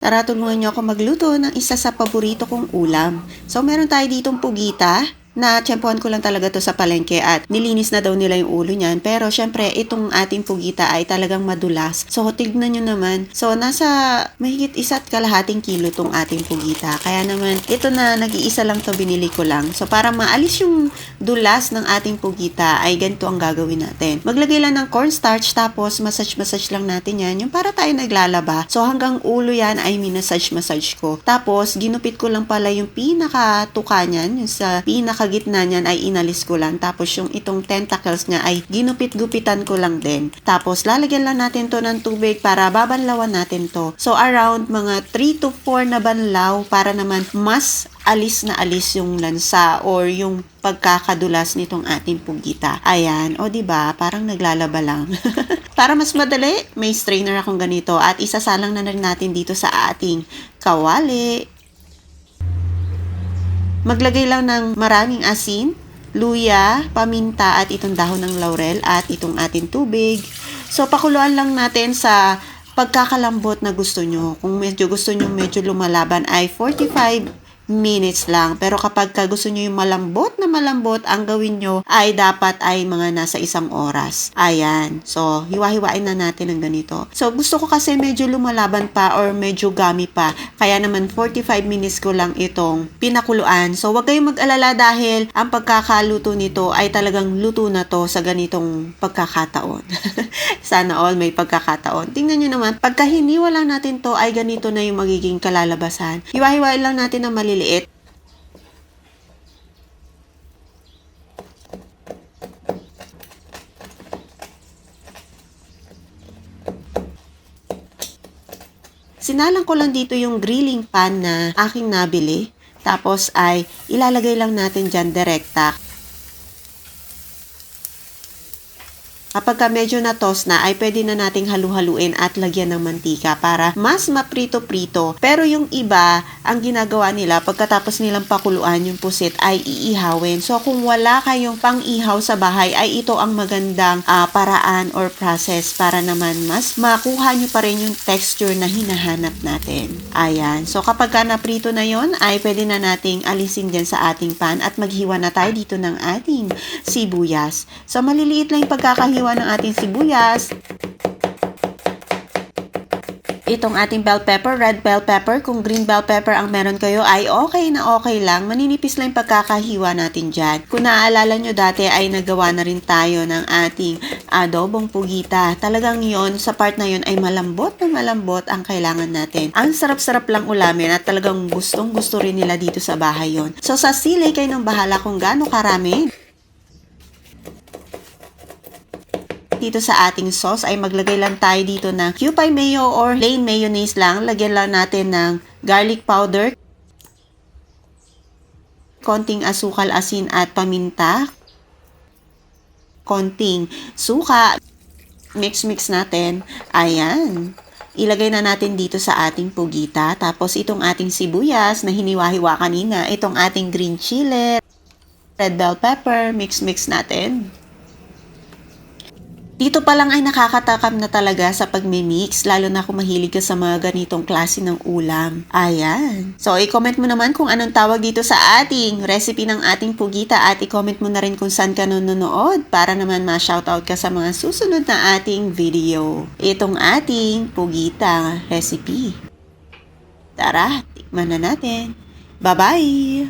Tara, tulungan niyo ako magluto ng isa sa paborito kong ulam. So, meron tayo ditong pugita na tiyempohan ko lang talaga to sa palengke at nilinis na daw nila yung ulo niyan. Pero syempre, itong ating pugita ay talagang madulas. So, tignan nyo naman. So, nasa mahigit isa't kalahating kilo tong ating pugita. Kaya naman, ito na nag-iisa lang to binili ko lang. So, para maalis yung dulas ng ating pugita, ay ganito ang gagawin natin. Maglagay lang ng cornstarch tapos massage-massage lang natin yan. Yung para tayo naglalaba. So, hanggang ulo yan ay minasage-massage ko. Tapos, ginupit ko lang pala yung pinaka-tuka niyan, yung sa pinaka-gitna niyan ay inalis ko lang. Tapos, yung itong tentacles niya ay ginupit-gupitan ko lang din. Tapos, lalagyan lang natin to ng tubig para babanlawan natin to. So, around mga 3 to 4 na banlaw para naman mas alis na alis yung lansa or yung pagkakadulas nitong ating pugita. Ayan, o di ba parang naglalaba lang. para mas madali, may strainer akong ganito at isasalang na rin natin dito sa ating kawali. Maglagay lang ng maraming asin, luya, paminta at itong dahon ng laurel at itong ating tubig. So pakuluan lang natin sa pagkakalambot na gusto nyo. Kung medyo gusto nyo medyo lumalaban ay 45 minutes lang. Pero kapag ka gusto nyo yung malambot na malambot, ang gawin nyo ay dapat ay mga nasa isang oras. Ayan. So, hiwa-hiwain na natin ng ganito. So, gusto ko kasi medyo lumalaban pa or medyo gami pa. Kaya naman 45 minutes ko lang itong pinakuluan. So, wag kayong mag-alala dahil ang pagkakaluto nito ay talagang luto na to sa ganitong pagkakataon. Sana all may pagkakataon. Tingnan nyo naman, pagka hiniwa lang natin to ay ganito na yung magiging kalalabasan. Hiwa-hiwain lang natin ng maliliit. Sinalang ko lang dito yung grilling pan na aking nabili. Tapos ay ilalagay lang natin dyan direkta. Kapag ka medyo na-toast na, ay pwede na nating halu-haluin at lagyan ng mantika para mas maprito-prito. Pero yung iba, ang ginagawa nila, pagkatapos nilang pakuluan yung pusit, ay iihawin. So, kung wala kayong pang-ihaw sa bahay, ay ito ang magandang ah, paraan or process para naman mas makuha nyo pa rin yung texture na hinahanap natin. Ayan. So, kapag ka naprito na yon ay pwede na nating alisin dyan sa ating pan at maghiwa na tayo dito ng ating sibuyas. So, maliliit lang yung pagkakahiwa ng ating sibuyas. Itong ating bell pepper, red bell pepper, kung green bell pepper ang meron kayo ay okay na okay lang. Maninipis lang yung pagkakahiwa natin dyan. Kung naaalala nyo dati ay nagawa na rin tayo ng ating adobong pugita. Talagang yon sa part na yon ay malambot na malambot ang kailangan natin. Ang sarap-sarap lang ulamin at talagang gustong gusto rin nila dito sa bahay yon. So sa sili kayo ng bahala kung gaano karami dito sa ating sauce ay maglagay lang tayo dito ng Kewpie mayo or plain mayonnaise lang. Lagyan lang natin ng garlic powder, konting asukal, asin at paminta, konting suka, mix-mix natin. Ayan. Ilagay na natin dito sa ating pugita. Tapos itong ating sibuyas na hiniwa-hiwa kanina. Itong ating green chili, red bell pepper, mix-mix natin. Dito pa lang ay nakakatakam na talaga sa pagmimix, lalo na kung mahilig ka sa mga ganitong klase ng ulam. Ayan. So, i-comment mo naman kung anong tawag dito sa ating recipe ng ating pugita at i-comment mo na rin kung saan ka nanonood para naman ma-shoutout ka sa mga susunod na ating video. Itong ating pugita recipe. Tara, tikman na natin. Bye-bye!